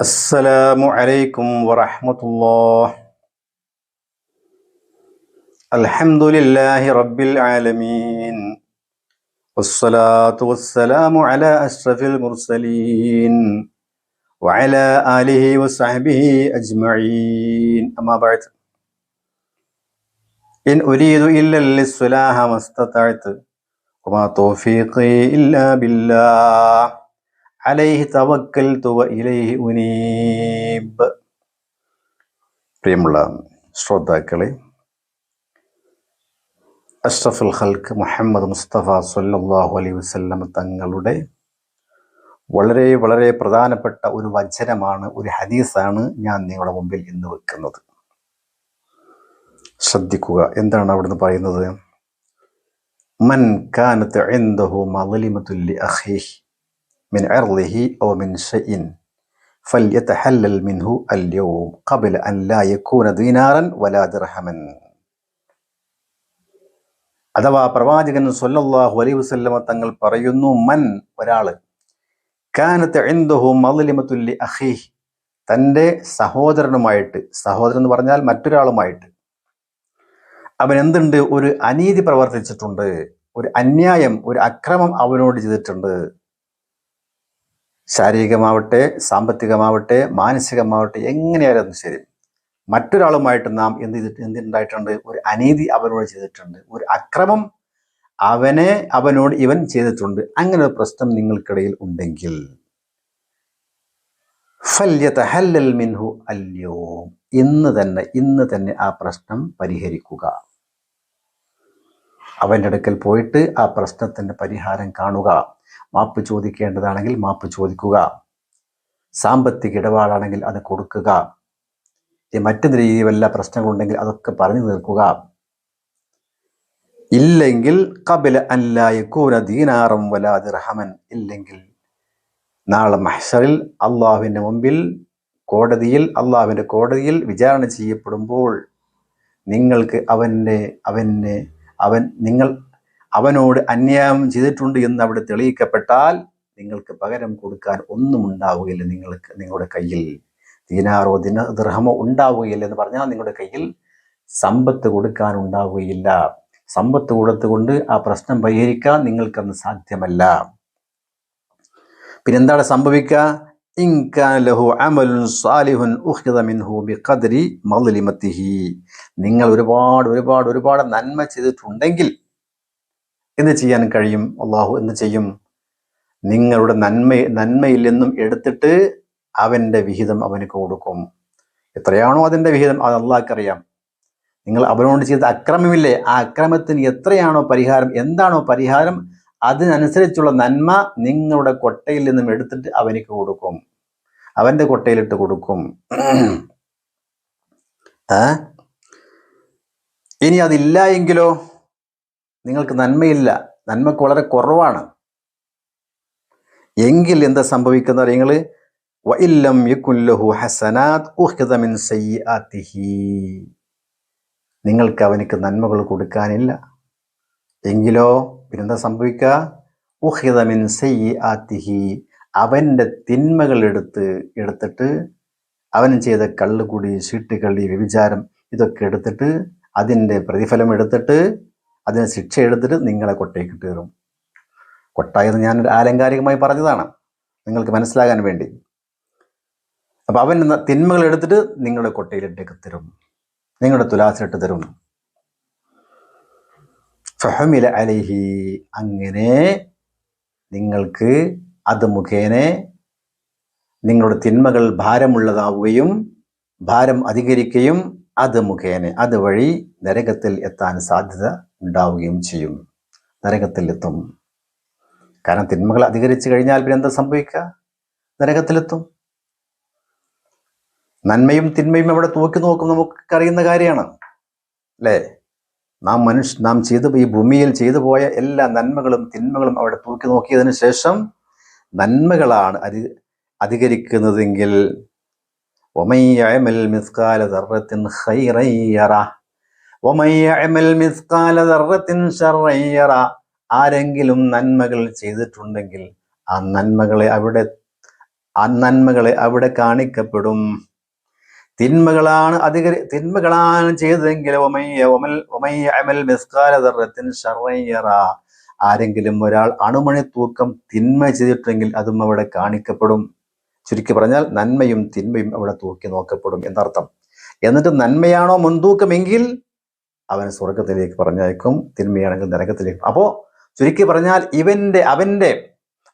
السلام عليكم ورحمة الله. الحمد لله رب العالمين. والصلاة والسلام على أشرف المرسلين وعلى آله وصحبه أجمعين. أما بعد. إن أريد إلا الإصلاح ما استطعت وما توفيقي إلا بالله. അലൈഹി തവക്കൽതു തുവ ഇലൈഹി ഉനീബ്. പ്രിയമുള്ള ശ്രോതാക്കളെ അഷ്റഫുൽ ഹൽക്ക് മുഹമ്മദ് മുസ്തഫ സല്ലല്ലാഹു അലൈഹി വസല്ലം തങ്ങളുടെ വളരെ വളരെ പ്രധാനപ്പെട്ട ഒരു വചനമാണ് ഒരു ഹദീസാണ് ഞാൻ നിങ്ങളുടെ മുമ്പിൽ ഇന്ന് വെക്കുന്നത്. ശ്രദ്ധിക്കുക എന്താണ് അവിടുന്ന് പറയുന്നത്? മൻ കാനത്ത് ഇൻദഹു മളിമത്തുൽ ലി അഖീഹി من عرضه أو من شيء فليتحلل منه اليوم قبل أن لا يكون دينارا ولا درهما അഥവാ പ്രവാചകൻ സല്ലല്ലാഹു അലൈഹി വസല്ലമ തങ്ങൾ പറയുന്നു മൻ ഒരാള് കാനത്ത് ഇൻദഹു മദ്ലിമത്തുൽ ലി അഖീഹ് തൻ്റെ സഹോദരനുമായിട്ട് സഹോദരൻ എന്ന് പറഞ്ഞാൽ മറ്റൊരാളുമായിട്ട് അവൻ എന്തുണ്ട് ഒരു അനീതി പ്രവർത്തിച്ചിട്ടുണ്ട് ഒരു അന്യായം ഒരു അക്രമം അവനോട് ചെയ്തിട്ടുണ്ട് ശാരീരികമാവട്ടെ സാമ്പത്തികമാവട്ടെ മാനസികമാവട്ടെ എങ്ങനെയായാലും ശരി. മറ്റൊരാളുമായിട്ട് നാം എന്ത് ചെയ്തിട്ട് എന്തുണ്ടായിട്ടുണ്ട്? ഒരു അനീതി അവനോട് ചെയ്തിട്ടുണ്ട്. ഒരു അക്രമം അവനെ അവനോട് ഇവൻ ചെയ്തിട്ടുണ്ട്. അങ്ങനെ ഒരു പ്രശ്നം നിങ്ങൾക്കിടയിൽ ഉണ്ടെങ്കിൽ. മിൻഹു അല്യോ. ഇന്ന് തന്നെ ഇന്ന് തന്നെ ആ പ്രശ്നം പരിഹരിക്കുക. അവന്റെ അടുക്കൽ പോയിട്ട് ആ പ്രശ്നത്തിന്റെ പരിഹാരം കാണുക. മാപ്പ് ചോദിക്കേണ്ടതാണെങ്കിൽ മാപ്പ് ചോദിക്കുക. സാമ്പത്തിക ഇടപാടാണെങ്കിൽ അത് കൊടുക്കുക. മറ്റു രീതിയിൽ വല്ല പ്രശ്നങ്ങളുണ്ടെങ്കിൽ അതൊക്കെ പറഞ്ഞു തീർക്കുക. ഇല്ലെങ്കിൽ കബില അല്ലായൂന ദീനാറും വലാതി റഹമൻ ഇല്ലെങ്കിൽ നാളെ മഹ്സറിൽ അള്ളാഹുവിന്റെ മുമ്പിൽ കോടതിയിൽ അള്ളാഹുവിന്റെ കോടതിയിൽ വിചാരണ ചെയ്യപ്പെടുമ്പോൾ നിങ്ങൾക്ക് അവന്റെ അവനെ അവൻ നിങ്ങൾ അവനോട് അന്യായം ചെയ്തിട്ടുണ്ട് എന്ന് അവിടെ തെളിയിക്കപ്പെട്ടാൽ നിങ്ങൾക്ക് പകരം കൊടുക്കാൻ ഒന്നും ഉണ്ടാവുകയില്ല. നിങ്ങൾക്ക് നിങ്ങളുടെ കയ്യിൽ ദീനാറോ ദിന ദൃഹമോ ഉണ്ടാവുകയില്ല എന്ന് പറഞ്ഞാൽ നിങ്ങളുടെ കയ്യിൽ സമ്പത്ത് കൊടുക്കാൻ ഉണ്ടാവുകയില്ല. സമ്പത്ത് കൊടുത്തുകൊണ്ട് ആ പ്രശ്നം പരിഹരിക്കാൻ നിങ്ങൾക്കന്ന് സാധ്യമല്ല. പിന്നെന്താണ് സംഭവിക്കുക? നിങ്ങൾ ഒരുപാട് ഒരുപാട് ഒരുപാട് നന്മ ചെയ്തിട്ടുണ്ടെങ്കിൽ എന്ത് ചെയ്യാൻ കഴിയും? അള്ളാഹു എന്ത് ചെയ്യും? നിങ്ങളുടെ നന്മ നന്മയിൽ നിന്നും എടുത്തിട്ട് അവന്റെ വിഹിതം അവന് കൊടുക്കും. എത്രയാണോ അതിന്റെ വിഹിതം അത് അള്ളാഹ്ക്കറിയാം. നിങ്ങൾ അവനോട് ചെയ്ത അക്രമമില്ലേ? ആ അക്രമത്തിന് എത്രയാണോ പരിഹാരം എന്താണോ പരിഹാരം അതിനനുസരിച്ചുള്ള നന്മ നിങ്ങളുടെ കൊട്ടയിൽ നിന്നും എടുത്തിട്ട് അവനിക്ക് കൊടുക്കും. അവന്റെ കൊട്ടയിലിട്ട് കൊടുക്കും. ഇനി അതില്ല എങ്കിലോ നിങ്ങൾക്ക് നന്മയില്ല. നന്മക്ക് വളരെ കുറവാണ്. എങ്കിൽ എന്താ സംഭവിക്കുന്ന നിങ്ങൾ വഇല്ലം യകുല്ലഹു ഹസനാത് നിങ്ങൾക്ക് അവനക്ക് നന്മകൾ കൊടുക്കാനില്ല. എങ്കിലോ പിന്നെന്താ സംഭവിക്കുക ഉഖിദ മിൻ സയ്യിആതിഹി അവന്റെ തിന്മകൾ എടുത്ത് എടുത്തിട്ട് അവൻ ചെയ്ത കള്ളുകൂടി ചീട്ടുകളി വ്യഭിചാരം ഇതൊക്കെ എടുത്തിട്ട് അതിന്റെ പ്രതിഫലം എടുത്തിട്ട് അതിന് ശിക്ഷ എടുത്തിട്ട് നിങ്ങളെ കൊട്ടയ്ക്ക് കയറും. കൊട്ടായെന്ന് ഞാൻ ആലങ്കാരികമായി പറഞ്ഞതാണ്. നിങ്ങൾക്ക് മനസ്സിലാകാൻ വേണ്ടി. അപ്പൊ അവൻ തിന്മകൾ എടുത്തിട്ട് നിങ്ങളുടെ കൊട്ടയിലിട്ടേക്ക് തരും. നിങ്ങളുടെ തുലാസിലിട്ട് തരും. ഫഹമില അലഹി. അങ്ങനെ നിങ്ങൾക്ക് അത് മുഖേന നിങ്ങളുടെ തിന്മകൾ ഭാരമുള്ളതാവുകയും ഭാരം അധികരിക്കുകയും അത് മുഖേന അതുവഴി നരകത്തിൽ എത്താൻ സാധ്യത ഉണ്ടാവുകയും ചെയ്യും. നരകത്തിലെത്തും. കാരണം തിന്മകൾ അധികരിച്ചു കഴിഞ്ഞാൽ പിന്നെ എന്താ സംഭവിക്കുക? നരകത്തിലെത്തും. നന്മയും തിന്മയും അവിടെ തൂക്കി നോക്കും നമുക്ക് അറിയുന്ന കാര്യമാണ്. അല്ലേ? നാം മനുഷ്യ നാം ചെയ്തു ഈ ഭൂമിയിൽ ചെയ്തു പോയ എല്ലാ നന്മകളും തിന്മകളും അവിടെ തൂക്കി നോക്കിയതിന് ശേഷം നന്മകളാണ് അതി അധികരിക്കുന്നതെങ്കിൽ ഒമയ്യമൽ മിസ്കാല സർവത്തിൻ ഹൈറയ്യറ ആരെങ്കിലും നന്മകൾ ചെയ്തിട്ടുണ്ടെങ്കിൽ ആ നന്മകളെ അവിടെ ആ നന്മകളെ അവിടെ കാണിക്കപ്പെടും. തിന്മകളാണ് അധിക തിന്മകളാണ് ചെയ്തതെങ്കിൽ ആരെങ്കിലും ഒരാൾ അണുമണി തൂക്കം തിന്മ ചെയ്തിട്ടെങ്കിൽ അതും അവിടെ കാണിക്കപ്പെടും. ചുരുക്കി പറഞ്ഞാൽ നന്മയും തിന്മയും അവിടെ തൂക്കി നോക്കപ്പെടും എന്നർത്ഥം. എന്നിട്ട് നന്മയാണോ മുൻതൂക്കമെങ്കിൽ അവൻ സ്വർഗത്തിലേക്ക് പറഞ്ഞയക്കും തിന്മയാണെങ്കിൽ നരകത്തിലേക്ക്. അപ്പോൾ ചുരുക്കി പറഞ്ഞാൽ ഇവന്റെ അവന്റെ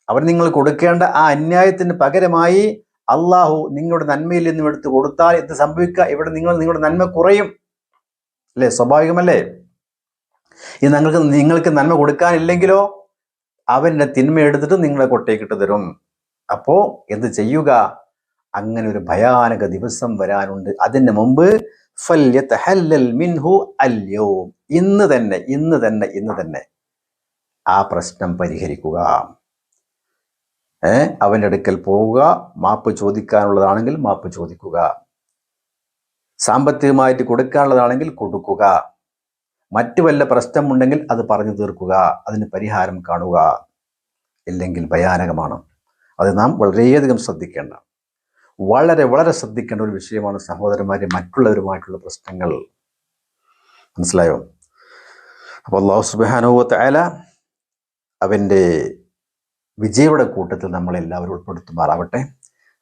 അവൻ നിങ്ങൾ കൊടുക്കേണ്ട ആ അന്യായത്തിന് പകരമായി അള്ളാഹു നിങ്ങളുടെ നന്മയിൽ നിന്നും എടുത്ത് കൊടുത്താൽ എന്ത് സംഭവിക്കുക? ഇവിടെ നിങ്ങൾ നിങ്ങളുടെ നന്മ കുറയും. അല്ലേ? സ്വാഭാവികമല്ലേ? ഇത് നിങ്ങൾക്ക് നിങ്ങൾക്ക് നന്മ കൊടുക്കാനില്ലെങ്കിലോ അവന്റെ തിന്മ എടുത്തിട്ട് നിങ്ങളെ കൊട്ടേക്കിട്ട് തരും. അപ്പോ എന്ത് ചെയ്യുക? അങ്ങനെ ഒരു ഭയാനക ദിവസം വരാനുണ്ട്. അതിന് മുമ്പ് ഫല്യതഹല്ലൽ മിൻഹു ഇന്ന് തന്നെ ഇന്ന് തന്നെ ഇന്ന് തന്നെ ആ പ്രശ്നം പരിഹരിക്കുക. ഏ? അവന്റെ അടുക്കൽ പോവുക മാപ്പ് ചോദിക്കാനുള്ളതാണെങ്കിൽ മാപ്പ് ചോദിക്കുക. സാമ്പത്തികമായിട്ട് കൊടുക്കാനുള്ളതാണെങ്കിൽ കൊടുക്കുക. മറ്റു വല്ല പ്രശ്നമുണ്ടെങ്കിൽ അത് പറഞ്ഞു തീർക്കുക. അതിന് പരിഹാരം കാണുക. ഇല്ലെങ്കിൽ ഭയാനകമാണ്. അത് നാം വളരെയധികം ശ്രദ്ധിക്കേണ്ട. വളരെ വളരെ ശ്രദ്ധിക്കേണ്ട ഒരു വിഷയമാണ് സഹോദരന്മാരെ മറ്റുള്ളവരുമായിട്ടുള്ള പ്രശ്നങ്ങൾ. മനസ്സിലായോ? അപ്പോൾ അള്ളാഹു സുബാനുഭവത്തെ അയല അവന്റെ വിജയയുടെ കൂട്ടത്തിൽ നമ്മളെല്ലാവരും ഉൾപ്പെടുത്തുമാറാവട്ടെ.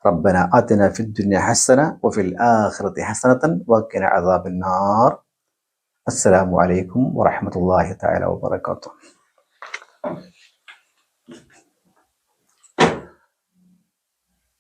റബ്ബന അതിന ഫിദ്ദുന്യ ഹസന വഫിൽ ആഖിറതി ഹസനതൻ വഖിന അദാബിന്നാർ അസ്സലാമു അലൈക്കും വറഹ്മത്തുള്ളാഹി തആല വബറകാതുഹു